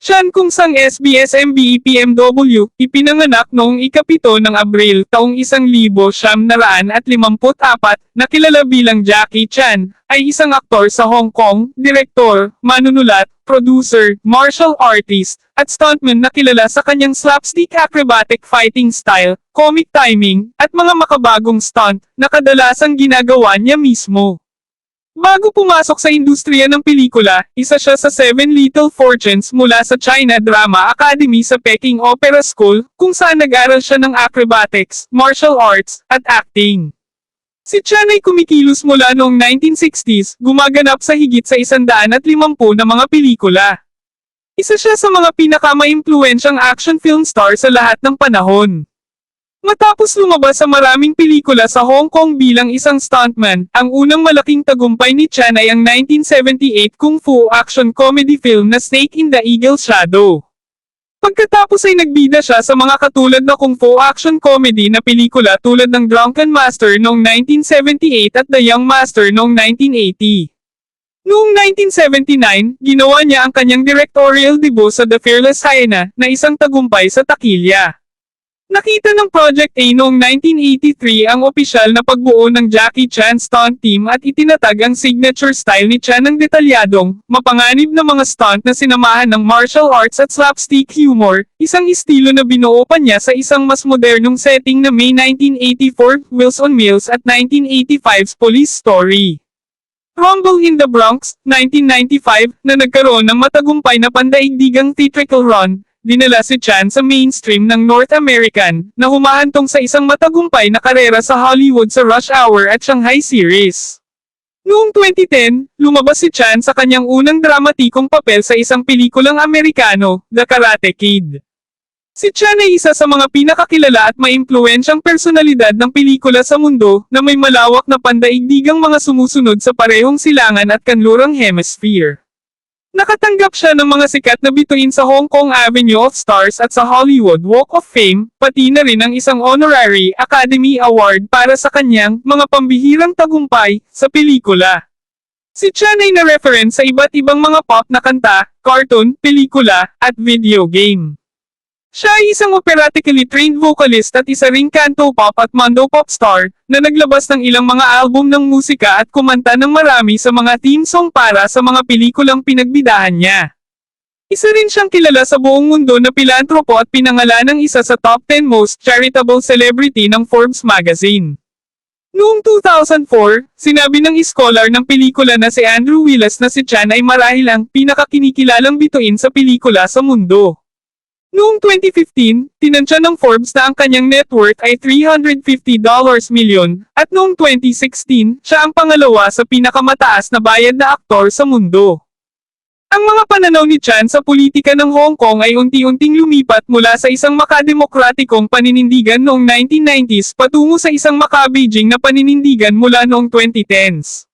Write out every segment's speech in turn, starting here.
Siyan kung sang SBS MBE PMW, ipinanganak noong ikapito ng Abril taong 1954 na kilala bilang Jackie Chan, ay isang aktor sa Hong Kong, direktor, manunulat, producer, martial artist, at stuntman na kilala sa kanyang slapstick acrobatic fighting style, comic timing, at mga makabagong stunt na kadalasang ginagawa niya mismo. Bago pumasok sa industriya ng pelikula, isa siya sa Seven Little Fortunes mula sa China Drama Academy sa Peking Opera School, kung saan nag-aral siya ng acrobatics, martial arts, at acting. Si Chan ay kumikilos mula noong 1960s, gumaganap sa higit sa 150 na mga pelikula. Isa siya sa mga pinaka-maimpluwensyang action film star sa lahat ng panahon. Matapos lumabas sa maraming pelikula sa Hong Kong bilang isang stuntman, ang unang malaking tagumpay ni Chan ay ang 1978 kung fu action comedy film na Snake in the Eagle's Shadow. Pagkatapos ay nagbida siya sa mga katulad na kung fu action comedy na pelikula tulad ng Drunken Master noong 1978 at The Young Master noong 1980. Noong 1979, ginawa niya ang kanyang directorial debut sa The Fearless Hyena na isang tagumpay sa takilya. Nakita ng Project A noong 1983 ang opisyal na pagbuo ng Jackie Chan stunt team at itinatag ang signature style ni Chan ng detalyadong, mapanganib na mga stunt na sinamahan ng martial arts at slapstick humor, isang estilo na binuo pa niya sa isang mas modernong setting na May 1984 Wheels on Meals at 1985's Police Story. Rumble in the Bronx, 1995, na nagkaroon ng matagumpay na pandaigdigang theatrical run, dinala si Chan sa mainstream ng North American, na humahantong sa isang matagumpay na karera sa Hollywood sa Rush Hour at Shanghai series. Noong 2010, lumabas si Chan sa kanyang unang dramatikong papel sa isang pelikulang Amerikano, The Karate Kid. Si Chan ay isa sa mga pinakakilala at maimpluwensyang personalidad ng pelikula sa mundo na may malawak na pandaigdigang mga sumusunod sa parehong silangan at kanlurang hemisphere. Nakatanggap siya ng mga sikat na bituin sa Hong Kong Avenue of Stars at sa Hollywood Walk of Fame, pati na rin ang isang honorary Academy Award para sa kanyang mga pambihirang tagumpay sa pelikula. Si Chan ay na-reference sa iba't ibang mga pop na kanta, cartoon, pelikula, at video game. Siya ay isang operatically trained vocalist at isa ring kanto pop at mando pop star, na naglabas ng ilang mga album ng musika at kumanta ng marami sa mga theme song para sa mga pelikulang pinagbidahan niya. Isa rin siyang kilala sa buong mundo na pilantropo at pinangalan ng isa sa top 10 most charitable celebrity ng Forbes magazine. Noong 2004, sinabi ng scholar ng pelikula na si Andrew Willis na si Chan ay marahil ang pinakakinikilalang bituin sa pelikula sa mundo. Noong 2015, tinansya ng Forbes na ang kanyang net worth ay $350 milyon, at noong 2016, siya ang pangalawa sa pinakamataas na bayad na aktor sa mundo. Ang mga pananaw ni Chan sa politika ng Hong Kong ay unti-unting lumipat mula sa isang makademokratikong paninindigan noong 1990s patungo sa isang maka-Beijing na paninindigan mula noong 2010s.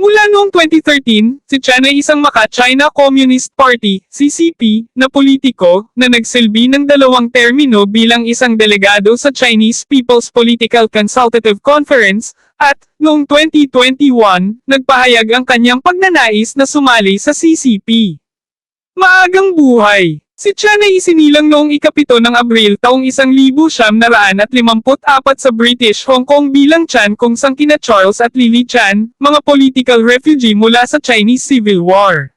Mula noong 2013, si Chan ay isang maka-China Communist Party, CCP, na politiko, na nagsilbi ng dalawang termino bilang isang delegado sa Chinese People's Political Consultative Conference, at, noong 2021, nagpahayag ang kanyang pagnanais na sumali sa CCP. Maagang buhay Si Chan ay isinilang noong ikapito ng Abril taong 1954 sa British Hong Kong bilang Chan kung sang kina Charles at Lily Chan, mga political refugee mula sa Chinese Civil War.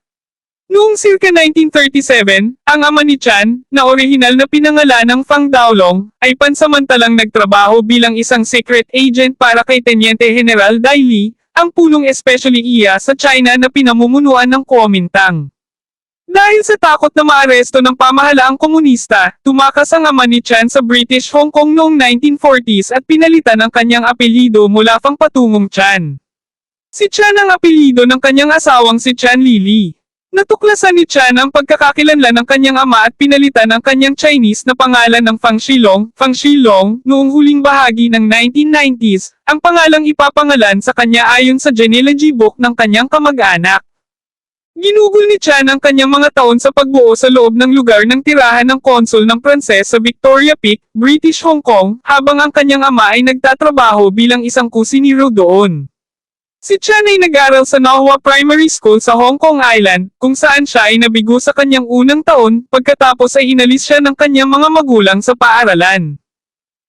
Noong circa 1937, ang ama ni Chan, na orihinal na pinangalan ng Fang Daolong, ay pansamantalang nagtrabaho bilang isang secret agent para kay Teniente General Dai Li, ang pulong especially iya sa China na pinamumunuan ng Kuomintang. Dahil sa takot na maaresto ng pamahalaang komunista, tumakas ang ama ni Chan sa British Hong Kong noong 1940s at pinalitan ang kanyang apelyido mula pang patungong Chan. Si Chan ang apelyido ng kanyang asawang si Chan Lili. Natuklasan ni Chan ang pagkakakilanlan ng kanyang ama at pinalitan ang kanyang Chinese na pangalan ng Fang Shilong, Fang Shilong, noong huling bahagi ng 1990s, ang pangalang ipapangalan sa kanya ayon sa genealogy book ng kanyang kamag-anak. Ginugol ni Chan ang kanyang mga taon sa pagbuo sa loob ng lugar ng tirahan ng konsul ng Pranses sa Victoria Peak, British Hong Kong, habang ang kanyang ama ay nagtatrabaho bilang isang kusinero doon. Si Chan ay nag-aral sa Nahua Primary School sa Hong Kong Island, kung saan siya ay nabigo sa kanyang unang taon, pagkatapos ay inalis siya ng kanyang mga magulang sa paaralan.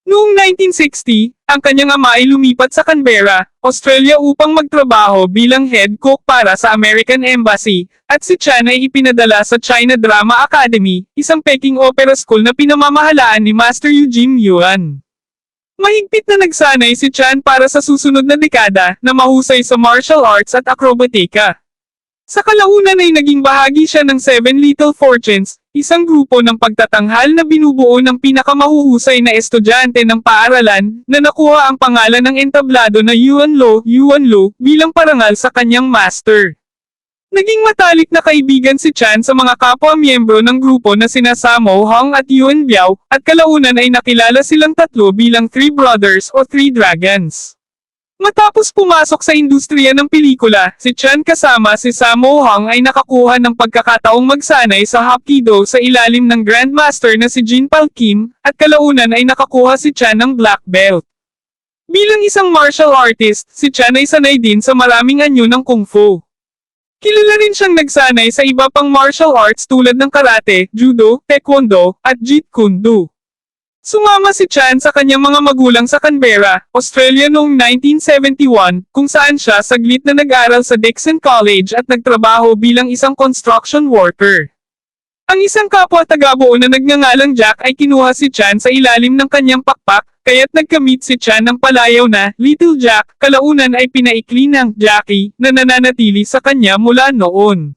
Noong 1960, ang kanyang ama ay lumipat sa Canberra, Australia upang magtrabaho bilang head cook para sa American Embassy, at si Chan ay ipinadala sa China Drama Academy, isang Peking opera school na pinamamahalaan ni Master Eugene Yuan. Mahigpit na nagsanay si Chan para sa susunod na dekada na mahusay sa martial arts at akrobatika. Sa kalaunan ay naging bahagi siya ng Seven Little Fortunes, isang grupo ng pagtatanghal na binubuo ng pinakamahuhusay na estudyante ng paaralan, na nakuha ang pangalan ng entablado na Yuan Lo, Yuan Lo, bilang parangal sa kanyang master. Naging matalik na kaibigan si Chan sa mga kapwa-miyembro ng grupo na sina Samo Hong at Yuan Biao, at kalaunan ay nakilala silang tatlo bilang Three Brothers o Three Dragons. Matapos pumasok sa industriya ng pelikula, si Chan kasama si Sammo Hung ay nakakuha ng pagkakataong magsanay sa Hapkido sa ilalim ng Grandmaster na si Jin Pal Kim, at kalaunan ay nakakuha si Chan ng Black Belt. Bilang isang martial artist, si Chan ay sanay din sa maraming anyo ng Kung Fu. Kilala rin siyang nagsanay sa iba pang martial arts tulad ng karate, judo, taekwondo, at jeet kune do. Sumama si Chan sa kanyang mga magulang sa Canberra, Australia noong 1971, kung saan siya saglit na nag-aral sa Dixon College at nagtrabaho bilang isang construction worker. Ang isang kapwa tagabuo na nagngangalang Jack ay kinuha si Chan sa ilalim ng kanyang pakpak, kaya't nagkamit si Chan ng palayaw na Little Jack, kalaunan ay pinaikli ng Jackie na nananatili sa kanya mula noon.